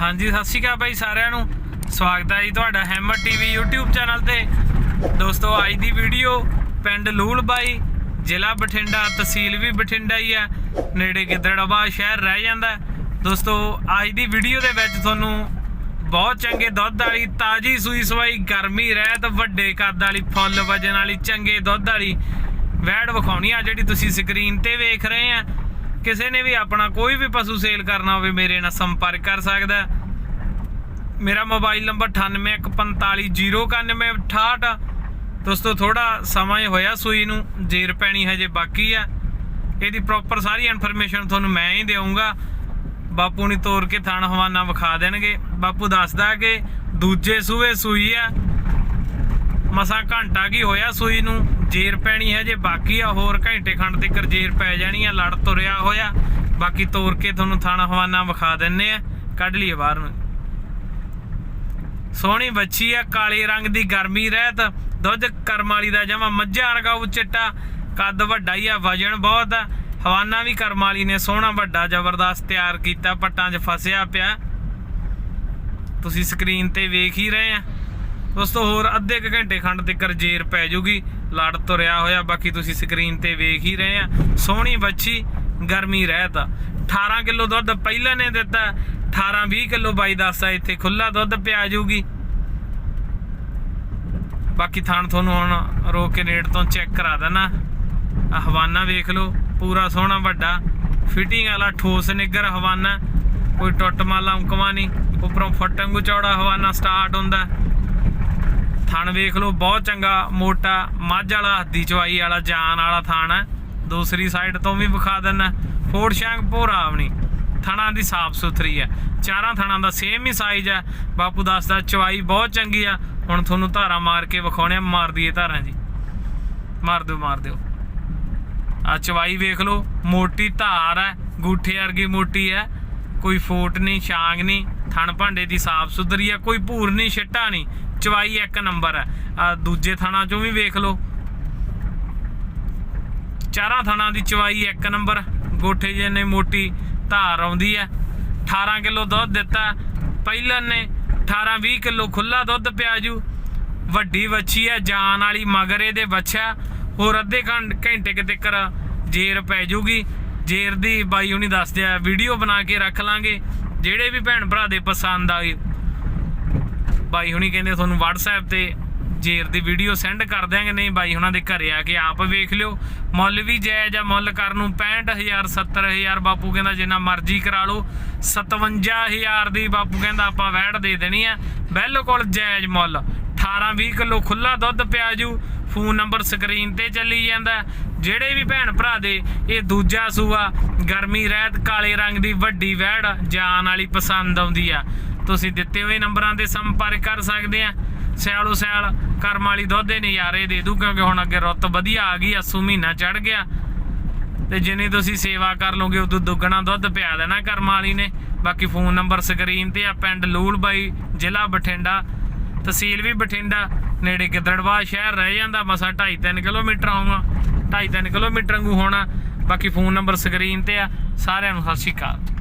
ਹਾਂਜੀ, ਸਤਿ ਸ਼੍ਰੀ ਅਕਾਲ ਬਾਈ ਸਾਰਿਆਂ ਨੂੰ। ਸਵਾਗਤ ਹੈ ਜੀ ਤੁਹਾਡਾ ਹੈਮਰ ਟੀਵੀ YouTube ਚੈਨਲ ਤੇ। ਦੋਸਤੋ, ਅੱਜ ਦੀ ਵੀਡੀਓ ਪਿੰਡ ਲੂਲ ਬਾਈ, ਜ਼ਿਲ੍ਹਾ ਬਠਿੰਡਾ, ਤਹਿਸੀਲ ਵੀ ਬਠਿੰਡਾ ਹੀ ਆ ਨੇੜੇ ਗਿੱਦੜਵਾ ਸ਼ਹਿਰ ਰਹਿ ਜਾਂਦਾ ਦੋਸਤੋ, ਅੱਜ ਦੀ ਵੀਡੀਓ ਦੇ ਵਿੱਚ ਤੁਹਾਨੂੰ ਬਹੁਤ ਚੰਗੇ ਦੁੱਧ ਵਾਲੀ ਤਾਜੀ ਸੂਈ ਸਵਾਈ, ਗਰਮੀ, ਰਹਿਤ, ਵੱਡੇ ਕੱਦ ਵਾਲੀ, ਫੁੱਲ ਵਜਨ ਵਾਲੀ, ਚੰਗੇ ਦੁੱਧ ਵਾਲੀ ਵੈੜ ਵਿਖਾਉਣੀ ਆ, ਜਿਹੜੀ ਤੁਸੀਂ ਸਕਰੀਨ ਤੇ ਵੇਖ ਰਹੇ ਆ। ਕਿਸੇ ਨੇ ਵੀ ਆਪਣਾ ਕੋਈ ਵੀ ਪਸ਼ੂ ਸੇਲ ਕਰਨਾ ਹੋਵੇ ਮੇਰੇ ਨਾਲ ਸੰਪਰਕ ਕਰ ਸਕਦਾ ਮੇਰਾ ਮੋਬਾਈਲ ਨੰਬਰ 9845099168 ਦੋਸਤੋ ਥੋੜਾ ਸਮਾਂ ਹੋਇਆ ਸੂਈ ਨੂੰ, ਜੇਰ ਪੈਣੀ ਹਜੇ ਬਾਕੀ ਆ। ਇਹਦੀ ਪ੍ਰੋਪਰ ਸਾਰੀ ਇਨਫੋਰਮੇਸ਼ਨ ਤੁਹਾਨੂੰ ਮੈਂ ਹੀ ਦੇਵਾਂਗਾ ਬਾਪੂ ਨੇ ਤੋਰ ਕੇ ਥਾਣ ਹਵਾਨਾ ਵਿਖਾ ਦੇਣਗੇ। ਬਾਪੂ ਦੱਸਦਾ ਕਿ ਦੂਜੇ ਸੂਏ ਸੂਈ ਆ। ਮਸਾ ਘੰਟਾ ਕੀ ਹੋਇਆ ਸੂਈ ਨੂੰ? ਜੇਰ ਪੈਣੀ ਹੈ ਜੇ ਬਾਕੀ ਆ, ਹੋਰ ਘੰਟੇ ਖੰਡ ਤੱਕ ਜੇਰ ਪੈ ਜਾਣੀ ਆ, ਲੜ ਤੁਰਿਆ ਹੋਇਆ। ਬਾਕੀ ਤੋੜ ਕੇ ਤੁਹਾਨੂੰ ਥਾਣਾ ਹਵਾਨਾ ਵਿਖਾ ਦਿੰਨੇ ਆ। ਕੱਢ ਲਈਏ ਬਾਹਰ ਨੂੰ। ਸੋਹਣੀ ਬੱਚੀ ਆ, ਕਾਲੇ ਰੰਗ ਦੀ ਗਰਮੀ ਰਹਿਤ। ਦੁੱਧ ਕਰਮ ਵਾਲੀ ਦਾ ਜਮਾ ਮੱਝਾਂ ਵਰਗਾ ਉਹ ਚਿੱਟਾ। ਕੱਦ ਵੱਡਾ ਹੀ ਆ, ਵਜਨ ਬਹੁਤ ਆ। ਹਵਾਨਾ ਵੀ ਕਰਮ ਵਾਲੀ ਨੇ ਸੋਹਣਾ ਵੱਡਾ ਜ਼ਬਰਦਸਤ ਤਿਆਰ ਕੀਤਾ, ਪੱਟਾਂ 'ਚ ਫਸਿਆ ਪਿਆ। ਤੁਸੀਂ ਸਕਰੀਨ ਤੇ ਵੇਖ ਹੀ ਰਹੇ ਆ। ਉਸ ਤੋਂ ਹੋਰ ਅੱਧੇ ਕੁ ਘੰਟੇ ਖੰਡ ਤੱਕ ਜੇਰ ਪੈ ਜੂਗੀ। ਲੜ ਤੁਰਿਆ ਹੋਇਆ, ਬਾਕੀ ਤੁਸੀਂ ਸਕਰੀਨ ਤੇ ਵੇਖ ਹੀ ਰਹੇ ਆ। ਸੋਹਣੀ ਬੱਚੀ ਗਰਮੀ ਰਹਿਤ ਆ। 18 ਕਿਲੋ ਦੁੱਧ ਪਹਿਲਾਂ ਨੇ ਦਿੱਤਾ 18 20 ਕਿਲੋ ਬਾਈ ਦੱਸਦਾ ਇੱਥੇ ਖੁੱਲਾ ਦੁੱਧ ਪਿਆ ਜੂਗੀ। ਬਾਕੀ ਥਾਣ ਤੁਹਾਨੂੰ ਹੁਣ ਰੋ ਕੇ ਨੇੜ ਤੋਂ ਚੈੱਕ ਕਰਾ ਦੇਣਾ। ਆਹ ਹਵਾਨਾ ਵੇਖ ਲਓ, ਪੂਰਾ ਸੋਹਣਾ ਵੱਡਾ। ਫਿਟਿੰਗ ਵਾਲਾ ਠੋਸ ਨਿੱਗਰ ਹਵਾਨਾ। ਕੋਈ ਟੁੱਟ ਮਾਲਾ ਉਂਕਵਾ ਨਹੀਂ। ਉੱਪਰੋਂ ਫਟੰਗੂ ਚੌੜਾ ਹਵਾਨਾ ਸਟਾਰਟ ਹੁੰਦਾ। ਥਣ ਵੇਖ ਲਓ ਬਹੁਤ ਚੰਗਾ ਮੋਟਾ ਮੱਝ ਵਾਲਾ ਹੱਦੀ ਚਵਾਈ ਵਾਲਾ ਜਾਨ ਵਾਲਾ ਥਣ ਹੈ। ਦੂਸਰੀ ਸਾਈਡ ਤੋਂ ਵੀ ਵਿਖਾ ਦਿੰਨਾ ਫੋੜ ਸ਼ਾਂਗ ਭੋਰਾ ਆਪਣੀ ਥਣਾ ਦੀ ਸਾਫ਼ ਸੁਥਰੀ ਹੈ। ਚਾਰਾਂ ਥਣਾ ਦਾ ਸੇਮ ਹੀ ਸਾਈਜ਼ ਹੈ। ਬਾਪੂ ਦੱਸਦਾ ਚਵਾਈ ਬਹੁਤ ਚੰਗੀ ਆ। ਹੁਣ ਤੁਹਾਨੂੰ ਧਾਰਾ ਮਾਰ ਕੇ ਵਿਖਾਉਣੇ ਆ, ਮਾਰ ਦਈਏ ਧਾਰਾਂ ਜੀ। ਮਾਰ ਦਿਓ ਮਾਰ ਦਿਓ। ਆ ਚਵਾਈ ਵੇਖ ਲਓ ਮੋਟੀ ਧਾਰ ਹੈ। ਗੂਠੇ ਵਰਗੀ ਮੋਟੀ ਹੈ। ਕੋਈ ਫੋਟ ਨਹੀਂ ਛਾਂਗ ਨਹੀਂ। ਥਣ ਭਾਂਡੇ ਦੀ ਸਾਫ਼ ਸੁਥਰੀ ਹੈ। ਕੋਈ ਭੂਰ ਨਹੀਂ ਛਿੱਟਾ ਨਹੀਂ। ਚਵਾਈ ਇੱਕ ਨੰਬਰ ਹੈ। ਦੂਜੇ ਥਾਣਾ ਚੋਂ ਵੀ ਵੇਖ ਲਓ। ਚਾਰਾਂ ਥਾਣਾ ਦੀ ਚਵਾਈ ਇੱਕ ਨੰਬਰ। ਗੋਠੇ ਜਿਹਨੇ ਮੋਟੀ ਧਾਰ ਆਉਂਦੀ ਹੈ। 18 ਕਿਲੋ ਦੁੱਧ ਦਿੱਤਾ। ਪਹਿਲਾਂ ਨੇ 18 20 ਕਿਲੋ ਖੁੱਲਾ ਦੁੱਧ ਪਿਆ ਜੂ। ਵੱਡੀ ਵੱਛੀ ਹੈ, ਜਾਨ ਵਾਲੀ ਮਗਰੇ ਦੇ ਬੱਚਾ ਹੋਰ ਅੱਧੇ ਘੰ- ਘੰਟੇ ਕਿਤੇ ਕਰ ਜੇਰ ਪੈ ਜੂਗੀ। ਜੇਰ ਦੀ ਬਾਈ ਹੁਣੀ ਦੱਸਦੇ ਆ, ਵੀਡੀਓ ਬਣਾ ਕੇ ਰੱਖ ਲਾਂਗੇ। ਜਿਹੜੇ ਵੀ ਭੈਣ ਭਰਾ ਦੇ ਪਸੰਦ ਆਏ ਬਾਈ ਹੁਣੀ ਕਹਿੰਦੇ ਤੁਹਾਨੂੰ WhatsApp ਤੇ ਜੇਰ ਦੀ ਵੀਡੀਓ ਸੈਂਡ ਕਰ ਦਿਆਂਗੇ, ਨਹੀਂ ਬਾਈ ਹੁਣਾਂ ਦੇ ਘਰੇ ਆ ਕੇ ਆਪ ਵੇਖ ਲਿਓ। ਮੁੱਲ ਵੀ ਜਾਇਜ਼ ਆ, ਮੁੱਲ ਕਰਨ ਨੂੰ 65000 70000 ਬਾਪੂ ਕਹਿੰਦਾ ਜਿੰਨਾ ਮਰਜ਼ੀ ਕਰਾ ਲਓ। 57000 ਦੀ ਬਾਪੂ ਕਹਿੰਦਾ ਆਪਾਂ ਵੈੜ ਦੇ ਦੇਣੀ ਆ। ਬਿਲਕੁਲ ਜਾਇਜ਼ ਮੁੱਲ। 18 20 ਕਿਲੋ ਖੁੱਲਾ ਦੁੱਧ ਪਿਆ ਜੂ। ਫੋਨ ਨੰਬਰ ਸਕਰੀਨ ਤੇ ਚੱਲੀ ਜਾਂਦਾ। ਜਿਹੜੇ ਵੀ ਭੈਣ ਭਰਾ ਦੇ, ਇਹ ਦੂਜਾ ਸੂਆ, ਗਰਮੀ ਰਹਿਤ ਕਾਲੇ ਰੰਗ ਦੀ ਵੱਡੀ ਵੈੜ ਜਾਨ ਵਾਲੀ ਪਸੰਦ ਆਉਂਦੀ ਆ। ਤੁਸੀਂ ਦਿੱਤੇ ਹੋਏ ਨੰਬਰਾਂ ਤੇ ਸੰਪਰਕ ਕਰ ਸਕਦੇ ਆ। ਸਿਆਲੋ ਸਿਆਲ ਕਰਮ ਵਾਲੀ ਦੁੱਧ ਦੇ ਨਜ਼ਾਰੇ ਦੇ ਦੂ, ਕਿਉਂਕਿ ਹੁਣ ਅੱਗੇ ਰੁੱਤ ਵਧੀਆ ਆ ਗਈ, ਅਸੂ ਮਹੀਨਾ ਚੜ ਗਿਆ। ਤੇ ਜਿੰਨੀ ਤੁਸੀਂ ਸੇਵਾ ਕਰ ਲੋਗੇ ਉਦੋਂ ਦੁੱਗਣਾ ਦੁੱਧ ਪਿਆ ਦੇਣਾ ਕਰਮ ਵਾਲੀ ਨੇ। ਬਾਕੀ ਫੋਨ ਨੰਬਰ ਸਕਰੀਨ ਤੇ ਆ, ਪਿੰਡ ਲੂਲ ਬਾਈ ਜ਼ਿਲ੍ਹਾ ਬਠਿੰਡਾ। ਤਹਿਸੀਲ ਵੀ ਬਠਿੰਡਾ। ਨੇੜੇ ਗਿੱਦੜਵਾਹ ਸ਼ਹਿਰ ਰਹਿ ਜਾਂਦਾ, ਮਸਾ 2.5 ਕਿਲੋਮੀਟਰ ਆਉਂਗਾ 2.5 ਕਿਲੋਮੀਟਰ ਵਾਂਗੂ ਹੋਣਾ। ਬਾਕੀ ਫੋਨ ਨੰਬਰ ਸਕਰੀਨ ਤੇ ਆ। ਸਾਰਿਆਂ ਨੂੰ ਸਤਿ ਸ਼੍ਰੀ ਅਕਾਲ।